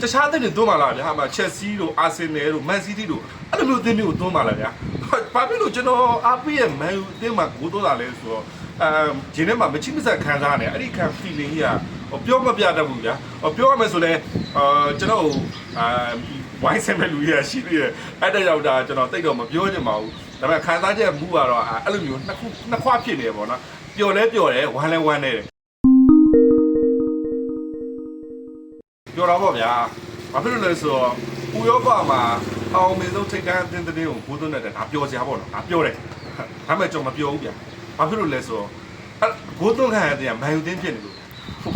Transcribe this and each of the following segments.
တခြားအသင်းတွေသွင်းပါလားဗျာဟာမှာ Chelsea တို့ Arsenal တို့ Man City တို့အဲ့လိုမျိုးအသင်းမျိုးကိုသွင်းပါလားဗျာဘာဖြစ်လို့ကျွန်တော်အားပေးရဲ့ Man U အသင်းမှာဂိုးသွင်းတာလဲဆိုတော့အမ်ဂျင်းထဲမှာမချိမဆက်ခံစားနေအဲ့ဒီခံ feeling ကြီးကဟိုပြောမပြတတ်ဘူးဗျာဟိုပြောရမယ်ဆိုလဲအာကျွန်တော်အာဝိုင်းဆင်မဲ့လူကြီးရရှိသေးတယ်အဲ့တဲ့ရောက်တာကျွန်တော်တိတ်တော့မပြောချင်ပါဘူးဒါပေမဲ့ခံစားချက်မူကတော့အဲ့လိုမျိုးနှစ်ခုနှစ်ခွဖြစ်နေတယ်ပေါ့နော်ပျော်လဲပျော်တယ်ဝမ်းလဲဝမ်းနေတယ် ပြောတော့ဗောဗျာဘာဖြစ်လို့လဲဆိုတော့ပူရောပါမှာအောင်မင်းဆုံးထိတ်တန်းအတင်းတင်းကိုဘိုးသွင်းတဲ့ဒါပြောစရာပေါ့နော်ဒါပြောတယ်ဒါပေမဲ့ကျွန်တော်မပြောဘူးဗျာဘာဖြစ်လို့လဲဆိုတော့အဲ့ဘိုးသွင်းခံရတဲ့မန်ယူတင်းဖြစ်နေလို့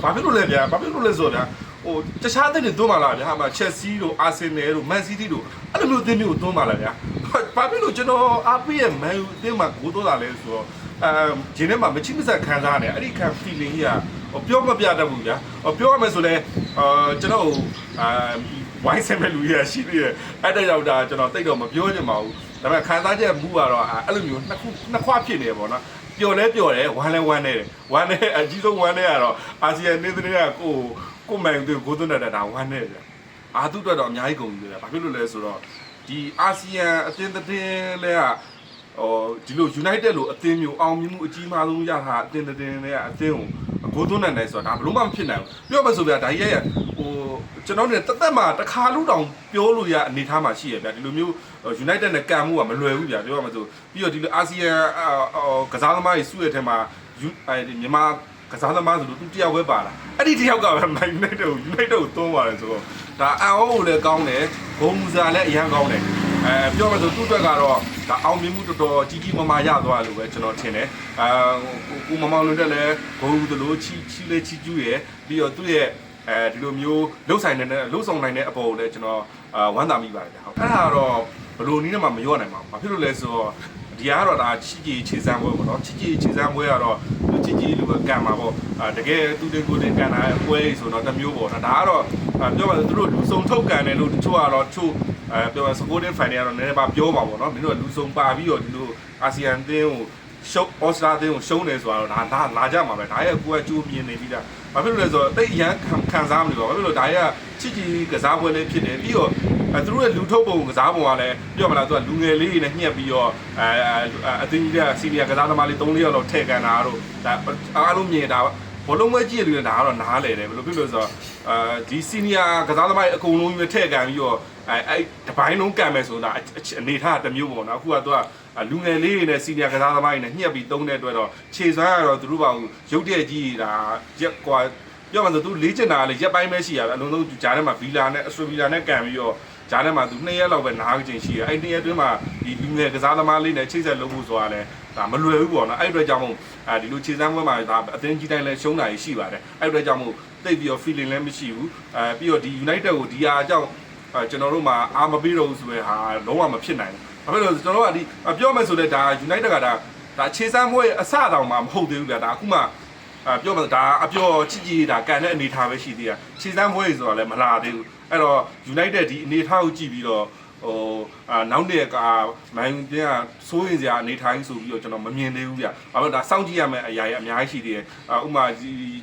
ဘာဖြစ်လို့လဲဗျာဘာဖြစ်လို့လဲဆိုတော့ဗျာဟိုတခြားအသင်းတွေသွင်းပါလားဗျာဟာမှာ Chelsea တို့ Arsenal တို့ Man City တို့အဲ့လိုမျိုးအသင်းမျိုးကိုသွင်းပါလားဗျာဘာဖြစ်လို့ကျွန်တော်အားပေးရဲ့ Man U အသင်းမှာဂိုးသွင်းတာလဲဆိုတော့အမ်ဂျင်းထဲမှာမချိမဆက်ခံစားနေအဲ့ဒီခံ feeling ကြီးကဟို ပြောမပြတတ်ဘူးဗျာဟိုပြောရမယ်ဆိုလဲအာကျွန်တော်အာဝိုင်းဆင်မဲ့လူကြီးရရှိသေးတယ်အဲ့တဲ့ရောက်တာကျွန်တော်တိတ်တော့မပြောချင်ပါဘူးဒါပေမဲ့ခံစားချက်မူကတော့အဲ့လိုမျိုးနှစ်ခုနှစ်ခွဖြစ်နေတယ်ပေါ့နော်ပျော်လဲပျော်တယ်ဝမ်းလဲဝမ်းနေတယ်ဝမ်းနေအကြီးဆုံးဝမ်းနေရတော့အာဆီယံနေသင်းကကိုကိုမိုင်တို့ကိုသွန်းတဲ့တာဝမ်းနေတယ်အာသူ့အတွက်တော့အများကြီးကုန်ပြီလေဘာဖြစ်လို့လဲဆိုတော့ဒီအာဆီယံအသင်းတင်းလဲက ဟိုဒီလို United လို့အသင်းမျိုးအောင်မြင်မှုအကြီးမားဆုံးရတာအသင်းတင်းနဲ့အသင်းကိုအကိုသွန်းနိုင်တယ်ဆိုတာဒါဘလို့မှမဖြစ်နိုင်ဘူးပြောမှဆိုပြဒါကြီးရဲ့ဟိုကျွန်တော်တို့တက်တက်မှာတစ်ခါလို့တောင်ပြောလို့ရအနေထားမှာရှိရဗျာဒီလိုမျိုး United နဲ့ကန်မှုကမလွယ်ဘူးဗျာပြောမှဆိုပြီးတော့ဒီလိုအာဆီယံကစားသမားကြီးစုရတဲ့ထဲမှာအဲဒီမြန်မာကစားသမားဆိုလို့သူတယောက်ပဲပါလာအဲ့ဒီတယောက်ကပဲ Man United ကို United ကိုသွန်းပါတယ်ဆိုတော့ဒါအန်အိုကိုလည်းကောင်းတယ်ဂုံမူစာလည်းအရန်ကောင်းတယ် အဲပြောမှဆိုသူ့အတွက်ကတော့ဒါအောင်မြင်မှုတော်တော်ကြီးကြီးမားမားရသွားလို့ပဲကျွန်တော်ထင်တယ်အာကိုမမောင်လွန်တက်လည်းဘုံတလို့ချီချီလေးချီကျူးရယ်ပြီးတော့သူ့ရဲ့အဲဒီလိုမျိုးလှုပ်ဆိုင်နေတဲ့လှုပ်ဆောင်နိုင်တဲ့အပေါ်ကိုလည်းကျွန်တော်အာဝမ်းသာမိပါတယ်ဟုတ်အဲ့ဒါတော့ဘယ်လိုနည်းနဲ့မှမရောနိုင်ပါဘူးဘာဖြစ်လို့လဲဆိုတော့ဒီကတော့ဒါချီကြီးခြေစမ်းပွဲပေါ့နော်ချီကြီးခြေစမ်းပွဲကတော့သူချီကြီးလူပဲကန်မှာပေါ့အာတကယ်သူတင်ကိုတင်ကန်တာပွဲဆိုတော့တစ်မျိုးပေါ့နော်ဒါကတော့ပြောမှဆိုသူတို့လူစုံထုတ်ကန်တယ်လို့တချို့ကတော့ချို့ အဲပြောစကိုတင်ဖိုင်နယ်ကတော့နည်းနည်းပါပြောပါပေါ့နော်မင်းတို့ကလူဆုံးပါပြီးတော့ဒီလိုအာဆီယံအသင်းကိုရှုပ်ဩစတြားအသင်းကိုရှုံးတယ်ဆိုတော့ဒါဒါလာကြမှာပဲဒါရဲ့ကိုကကြိုးမြင်နေပြီးသားဘာဖြစ်လို့လဲဆိုတော့တိတ်အရန်ခံစားမလို့ဘာဖြစ်လို့ဒါရဲ့ချစ်ကြည်ကစားပွဲလေးဖြစ်တယ်ပြီးတော့အဲသူတို့ရဲ့လူထုတ်ပုံကစားပုံကလည်းပြောမလားသူကလူငယ်လေးတွေနဲ့ညှက်ပြီးတော့အဲအသင်းကြီးကစီနီယာကစားသမားလေး၃၄ယောက်လောက်ထည့်ကန်တာတို့ဒါအားလုံးမြင်တာ ဘလုံးမကြီးရလူတွေဒါကတော့နားလေတယ်ဘယ်လိုဖြစ်လို့ဆိုတော့အဲဒီစီနီယာကစားသမားတွေအကုန်လုံးကြီးထည့်ကန်ပြီးတော့အဲအဲ့တပိုင်းလုံးကန်မယ်ဆိုတာအနေထားတစ်မျိုးပေါ့နော်အခုကသူကလူငယ်လေးတွေနဲ့စီနီယာကစားသမားတွေနဲ့ညှက်ပြီးသုံးတဲ့အတွက်တော့ခြေစွမ်းကတော့သူတို့ပါဘူးရုပ်တရက်ကြီးဒါရက်ကွာ ပြောမှဆိုသူလေးကျင်တာလေရက်ပိုင်းပဲရှိရပဲအလုံးလုံးဂျားထဲမှာဗီလာနဲ့အစထရဗီလာနဲ့ကန်ပြီးတော့ဂျားထဲမှာသူ2ရက်လောက်ပဲနားကြင်ရှိရအဲ့2ရက်အတွင်းမှာဒီလူငယ်ကစားသမားလေးနဲ့ချိတ်ဆက်လုပ်ဖို့ဆိုတာလဲဒါမလွယ်ဘူးပေါ့နော်အဲ့အတွက်ကြောင့်မို့အဲဒီလိုခြေစမ်းပွဲမှာဒါအသင်းကြီးတိုင်းလဲရှုံးတာရှိပါတယ်အဲ့အတွက်ကြောင့်မို့တိတ်ပြီးတော့ feeling လည်းမရှိဘူးအဲပြီးတော့ဒီ United ကိုဒီဟာအကြောင်းအဲကျွန်တော်တို့မှာအာမပေးတော့ဘူးဆိုတဲ့ဟာလုံးဝမဖြစ်နိုင်ဘူးဘာဖြစ်လို့လဲကျွန်တော်တို့ကဒီပြောမယ်ဆိုလဲဒါ United ကဒါဒါခြေစမ်းပွဲအစတောင်မှမဟုတ်သေးဘူးဗျာဒါအခုမှ အဲပြောမှဒါအပြောချစ်ကြည်ဒါကန်တဲ့အနေထားပဲရှိသေးတာခြေစမ်းပွဲဆိုတာလည်းမလာသေးဘူးအဲ့တော့ United ဒီအနေထားကိုကြည့်ပြီးတော့ဟိုအာနောက်တဲ့ကမိုင်းတင်ကစိုးရင်စရာအနေထားကြီးဆိုပြီးတော့ကျွန်တော်မမြင်သေးဘူးဗျ။ဘာလို့ဒါစောင့်ကြည့်ရမယ့်အရာကြီးအများကြီးရှိသေးတယ်။အာဥမာ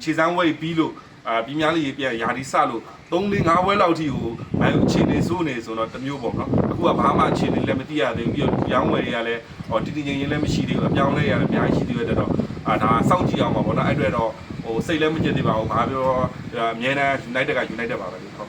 ခြေစမ်းဝိတ်ပြီးလို့ အာပြင်းများလေးပြန်ယာဒီစလို့3 4 5ဘွဲလောက်ထိကိုမိုင်းခြေနေစိုးနေဆိုတော့တမျိုးပေါ့နော်။အခုကဘာမှခြေနေလည်းမသိရသေးဘူးပြီးတော့ရောင်းဝယ်တွေကလည်းဟောတီတီငင်ငင်လည်းမရှိသေးဘူးအပြောင်းလဲရလည်းအများကြီးရှိသေးတယ်တော့အာဒါစောင့်ကြည့်အောင်ပါပေါ့နော်။အဲ့အတွက်တော့ဟိုစိတ်လည်းမကျစ်သေးပါဘူး။ဘာပြောအမြဲတမ်း United က United ပါပဲလို့ဟုတ်